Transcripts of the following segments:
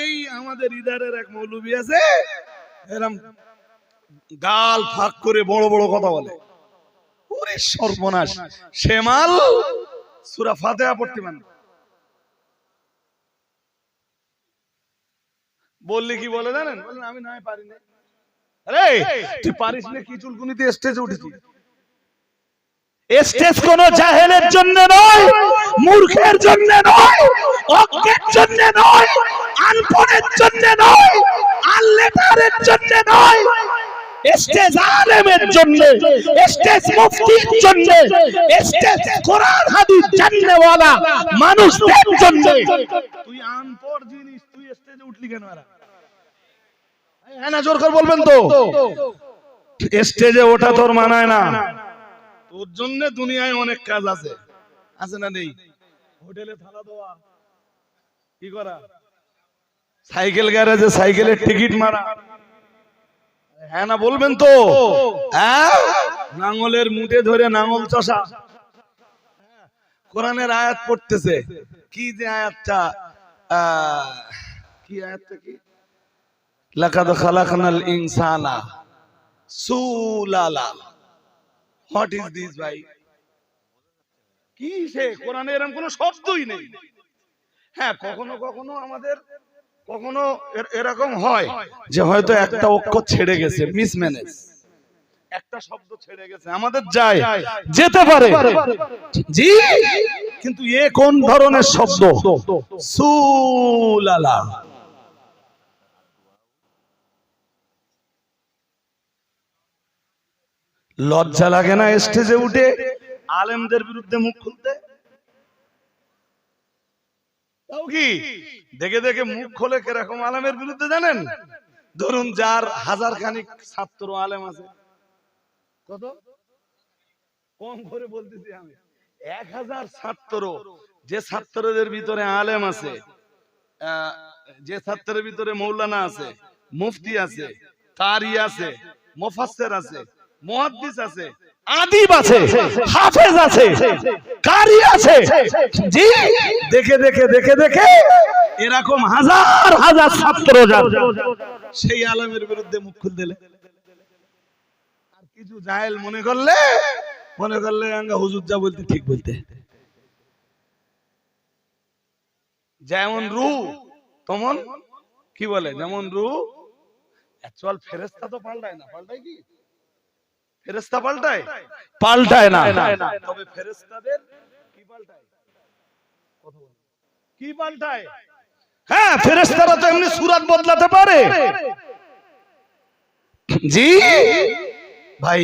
এই আমাদের ইদারের এক মৌলবী আছে, এরম গাল ফাঁক করে বড় বড় কথা বলে। ওরে সর্বনাশ। শেমাল সুরা ফাতেহা পড়তে মানে বললে কি বলে জানেন? বলেন আমি নয় পারি না আরে স্টেজ কোন জাহেলের জন্য নয়। মূর্খের জন্য নয় অজ্ঞের জন্য নয় আনপড়ের জন্য নয় আনলেটারের জন্য নয়। স্টেজ আলেমের জন্য স্টেজ মুফতির জন্য স্টেজ কোরআন হাদিস জাননেওয়ালা মানুষদের জন্য। তুই আনপড় জিনিস তুই স্টেজে উঠলি কেন এরা? হ্যাঁ না জোর করে বলবেন তো। স্টেজে ওঠা তোর মানায় না। তোর জন্য দুনিয়ায় অনেক কাজ আছে। আছে না নেই? হোটেলে থালা দেওয়া কি করা? সাইকেল গ্যারেজে সাইকেলের টিকিট মারা। হ্যাঁ না বলবেন তো। হ্যাঁ? নাঙ্গলের মুটে ধরে নাঙ্গল চষা। কোরআনের আয়াত পড়তেছে। কি যে আয়াতটা? কি আয়াতটা কি? লাকাদ খালাকনাল ইনসানা সুলালা। হোয়াট ইজ দিস ভাই? কি সে? কোরআনে এরকম কোনো শব্দই নেই। হ্যাঁ কখনো কখনো আমাদের, কখনো এরকম হয় যে হয়তো একটা অক্ষর ছেড়ে গেছে মিসম্যানেজ একটা শব্দ ছেড়ে গেছে, আমাদের যায়, যেতে পারে। জি, কিন্তু এ কোন ধরনের শব্দ? সুলালা। লজ্জা লাগে না স্টেজে উঠে? আলেমদের বিরুদ্ধে মুখ খুলতে? তাও কি? দেখে দেখে মুখ খোলে কীরকম আলেমের বিরুদ্ধে জানেন? ধরুন যার হাজার খানিক ছাত্র আলেম আছে। কত? কম করে বলতেছি আমি। এক হাজার ছাত্র, যে ছাত্রদের ভিতরে আলেম আছে যে ছাত্রের ভিতরে মৌলানা আছে, মুফতি আছে তারি আছে, মুফাসসির আছে, মহাদ্দিস আছে আদিব আছে হাফেজ আছে কারি আছে। জি দেখে দেখে দেখে দেখে এরকম হাজার হাজার ছাত্র সেই আলমের বিরুদ্ধে মুখ খুল দিলে। আর কিছু জাহেল মনে করলে মনে করলে আঙ্গা হুজুর যা বলতে ঠিক বলতে। যেমন রু তেমন কি বলে? যেমন রু অ্যাকচুয়াল ফেরেস্তা তো পাল্টায় না। পাল্টায় কি? ফেরেস্তা পাল্টায়? পাল্টায় না। তবে ফেরেস্তাদের কি পাল্টায়? কি পাল্টায়? হ্যাঁ ফেরেস্তারা তো এমনি সুরাত বদলাতে পারে। জি? ভাই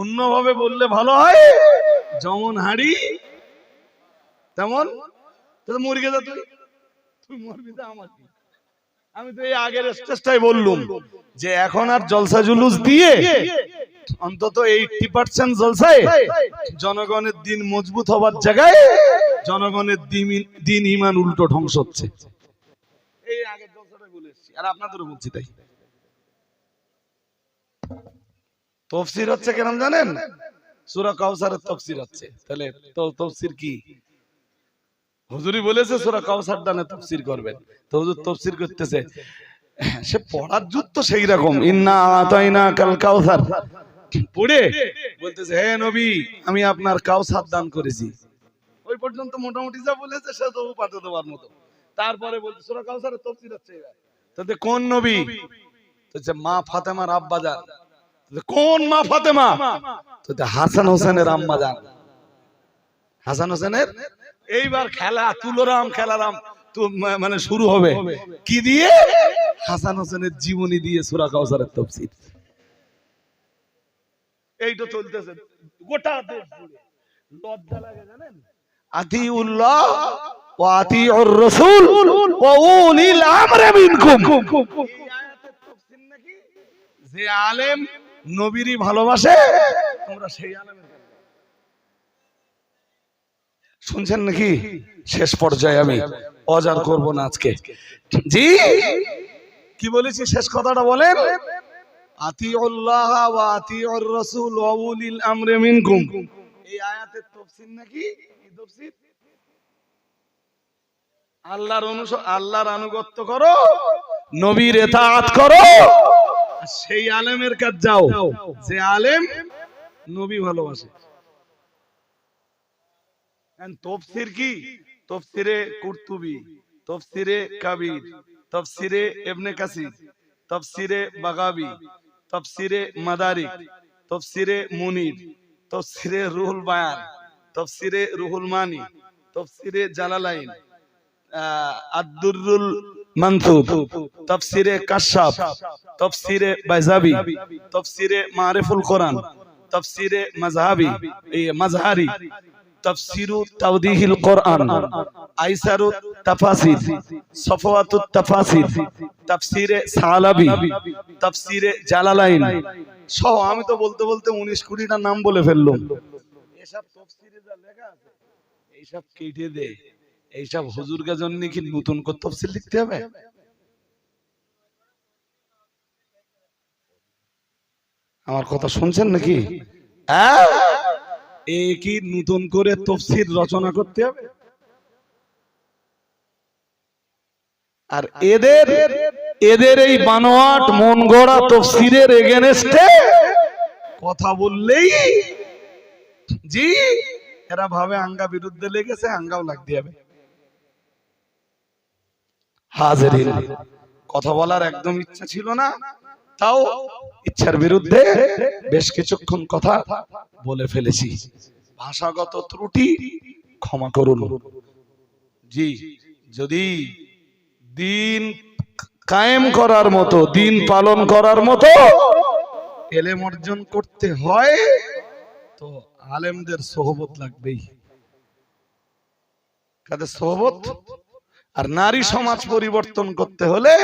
অন্যভাবে বললে ভালো হয়। যেমন হাড়ি তেমন মরগে যা তুই তুই মরবি তো আমার আমি তো এই আগের স্টেজটাই বললুম যে এখন আর জলসা জুলুস দিয়ে অন্তত এইটি পার্সেন্ট জলসায় জনগণের দিন মজবুত হবার জায়গায় জনগণের দিন ইমান উল্টো ধ্বংস হচ্ছে। এই আগের এসেছি, আর আপনাদেরও বলছি তাই। তফসির হচ্ছে জানেন? সুরা কাউসারের তফসির হচ্ছে। তাহলে তফসির কি? হুজুরি বলেছে, সুরা কাউসার দানে তফসির করবেন। তো হুজুর তফসির করতেছে। সে পড়ার যুদ্ধ সেই রকম। ইন্না আতাইনা কাল কাউসার পড়ে? বলতেছে নবী, আমি আপনার করেছি। ওই পর্যন্ত মোটামুটি যা বলেছে, সে তো পাতে দেওয়ার মতো। তারপরে কাউসারের তফসির এবার। তাতে কোন নবী? মা ফাতেমার আব্বা যান কোন মা ফাতেমা? হাসান হোসেনের আম্মা যান হাসান হোসেনের? এইবার খেলা, তুলোরাম খেলারাম মানে শুরু হবে। কি দিয়ে? হাসান হোসেনের জীবনী দিয়ে সুরা কাউসারের তফসির এইটা চলতেছে। গোটা দেশ জুড়ে। লজ্জা লাগে জানেন? আতিউল্লাহ ওয়া আতিউর রাসূল ওয়া উলিল আমরি মিনকুম। যে আলেম নবীরই ভালোবাসে তোমরা সেই আলেমের শুনছেন নাকি? শেষ পর্যায়ে আমি অজার করব না আজকে। জি? কি বলেছি? শেষ কথাটা বলেন। আল্লাহর আনুগত্য করো, নবীর করো সেই আলেমের কাছে যাও। যে আলেম নবী ভালোবাসে। তফসির কি? তফসিরে কুরতুবি, তফসিরে কাবির, তফসিরে ইবনে কাসির, তফসিরে বাগাবি তফসিরে মাদারিক তফসিরে মুনির তফসিরে রুহুল বায়ান তফসিরে রুহুল মানি তফসিরে জালালাইন আহ, আদ-দুররুল মানসুব তফসিরে কাশাফ তফসিরে বাইজাবি তফসিরে মারিফুল কোরআন তফসিরে মাযহাবি এই মাযহারি তফসিরু তাওদীহিল কোরআন। আইসারু তাফাসির। সফওয়াতুত তাফাসির। তফসিরে সালাবি। তফসিরে জালালাইন। সহ আমি তো বলতে বলতে 19 কুড়িটা নাম বলে ফেললাম। এসব তফসিরে যা লেখা আছে এইসব কেটে দে। এইসব জন্য কি নতুন করে তফসিল লিখতে হবে? আমার কথা শুনছেন নাকি? হ্যাঁ? এ কি নতুন করে তফসির রচনা করতে হবে? আর এদের এদের এই বানোয়াট মন গড়া তফসিরের এগেনস্টে কথা বললেই জি এরা ভাবে আঙ্গা বিরুদ্ধে লেগেছে আঙ্গাও লাগতে হবে। হাজারিন কথা বলার একদম ইচ্ছা ছিল না। তাও ইচ্ছার বিরুদ্ধে বেশ কিছুক্ষণ কথা বলে ফেলেছি। ভাষাগত ত্রুটি ক্ষমা করুন। জি, যদি দিন কায়েম করার মতো, দিন পালন করার মতো এলেম অর্জন করতে হয়, তো আলেমদের সোহবত লাগবেই। কাদের সোহবত? আর নারী সমাজ পরিবর্তন করতে হলে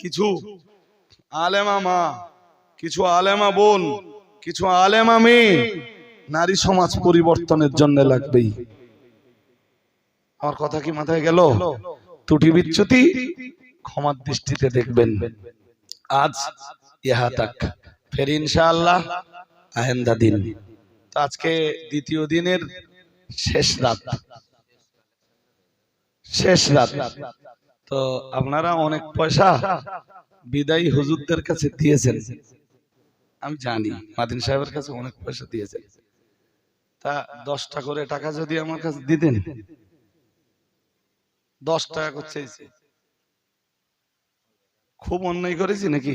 কিছু আলেমা মা, কিছু আলেমা বোন, কিছু আলেমা মেয়ে, নারী সমাজ পরিবর্তনের জন্য লাগবেই। আমার কথা কি মাথায় গেল? ত্রুটি বিচ্যুতি? ক্ষমার দৃষ্টিতে দেখবেন। আজ ইহা তাক ফের ইনশাআল্লাহ আহেন্দা দিন। আজকে দ্বিতীয় দিনের শেষ রাত। শেষ রাত। তো আপনারা অনেক পয়সা বিদায়ী হুজুরদের কাছে দিয়েছেন। আমি জানি, মাদিন সাহেবের কাছে অনেক পয়সা দিয়েছেন। তা দশটা করে টাকা যদি আমার কাছে দিতেন? দশ টাকা করে চেয়েছে খুব অন্যায় করেছি নাকি?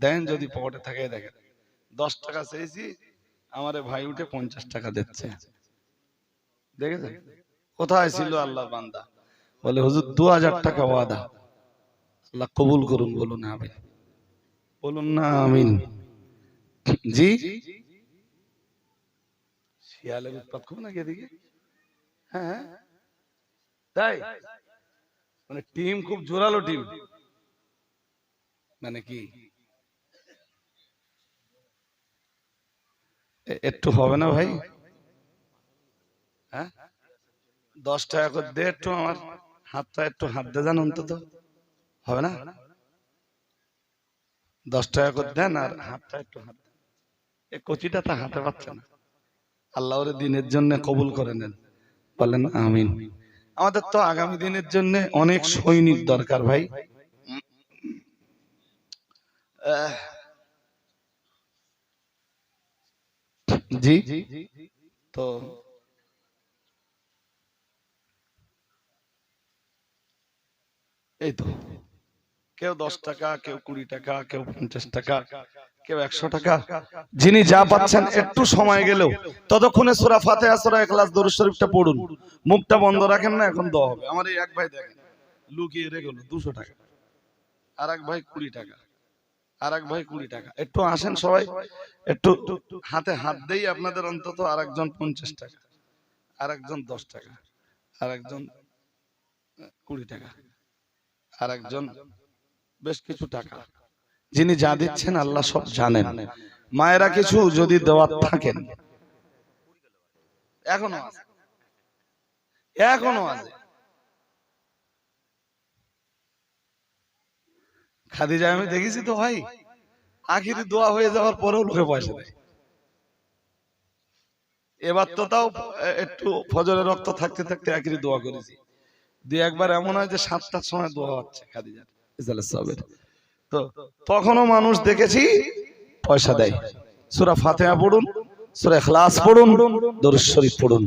দেন যদি পকেটে থাকে দেখেন। দশ টাকা চেয়েছি আমার ভাই উঠে পঞ্চাশ টাকা দিচ্ছে। দেখেছেন? কোথায় ছিল আল্লাহ বান্দা? বলে, হুজুর, দু হাজার টাকা ওয়াদা। আল্লাহ কবুল করুন বলুন আমি বলুন না আমিন। জি? শিয়ালের উৎপাত খুব নাকি এদিকে? হ্যাঁ হ্যাঁ। তাই? মানে টিম খুব জোরালো টিম। মানে কি? একটু হবে না ভাই? হ্যাঁ? দশ টাকা করে দে একটু আমার হাতটা একটু হাত দে যান অন্তত। হবে না? দশ টাকা করে দেন আর হাতটা একটু হাত দেন। এ কচিটা তা হাতে পাচ্ছে না। আল্লাহ দিনের জন্য কবুল করে নেন। বলেন, আমিন। আমাদের তো আগামী দিনের জন্য অনেক সৈনিক দরকার ভাই। জি? তো এই তো। কেউ দশ টাকা কেউ কুড়ি টাকা কেউ পঞ্চাশ টাকা কেউ একশো টাকা। যিনি যা পাচ্ছেন একটু সময় গেলেও ততক্ষণে সুরা ফাতে সুরা এখলাস দরুদ শরীফটা পড়ুন। মুখটা বন্ধ রাখেন না এখন দেওয়া হবে। আমার এই এক ভাই দেখেন লুকিয়ে রেখে গেল দুশো টাকা। আর এক ভাই কুড়ি টাকা। আর এক ভাই কুড়ি টাকা। একটু আসেন সবাই একটু হাতে হাত দেই আপনাদের অন্তত আর একজন পঞ্চাশ টাকা আর একজন দশ টাকা আর একজন কুড়ি টাকা আর একজন বেশ কিছু টাকা। যিনি যা দিচ্ছেন আল্লাহ সব জানেন। মায়েরা কিছু যদি দেওয়ার থাকেন। এখনও আছে। এখনও আছে। খাদিজা আমি দেখেছি তো ভাই আখিরি দোয়া হয়ে যাওয়ার পরেও লোকে পয়সা দেয়। এবার তো তাও একটু ফজরের রক্ত থাকতে থাকতে আখিরি দোয়া করেছি। দিয়ে একবার এমন হয় যে সাতটার সময় দোয়া হচ্ছে খাদিজার। ইজালে সাহেবের তো তখনও মানুষ দেখেছি পয়সা দেয় সূরা ফাতিহা পড়ুন সূরা ইখলাস পড়ুন দরুদ শরীফ পড়ুন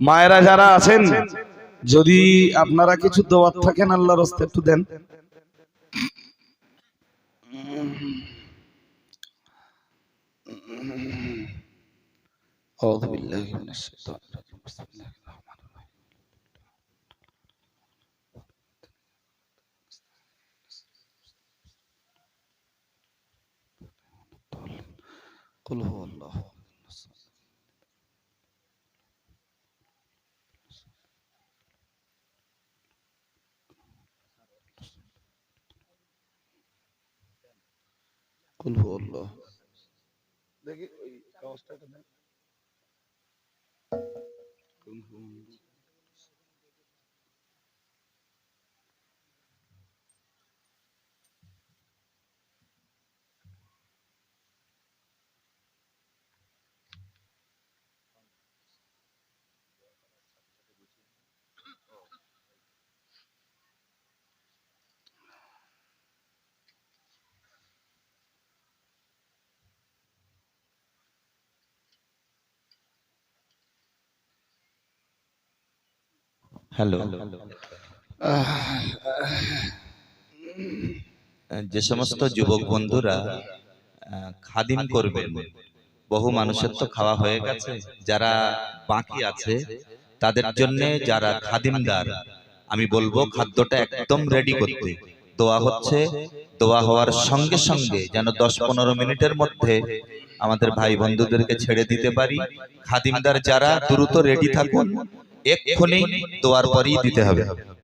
মায়েরা যারা আছেন যদি আপনারা কিছু দোয়ার থাকেন আল্লাহর রাস্তায় একটু দেন أعوذ بالله من الشيطان الرجيم بسم الله قل هو الله قل هو الله দেখি ওই কাগজটা দেন হ্যালো। যে সমস্ত যুবক বন্ধুরা আহ, খাদিম করবেন বহু মানুষের তো খাওয়া হয়ে গেছে। যারা বাকি আছে তাদের জন্য যারা খাদিমদার আমি বলব খাদ্যটা একদম রেডি করতে। দোয়া হচ্ছে দোয়া হওয়ার সঙ্গে সঙ্গে যেন দশ পনেরো মিনিটের মধ্যে আমাদের ভাই বন্ধুদেরকে ছেড়ে দিতে পারি। খাদিমদার যারা দ্রুত রেডি থাকুন। এক্ষুনি দোয়ার পরই দিতে হবে।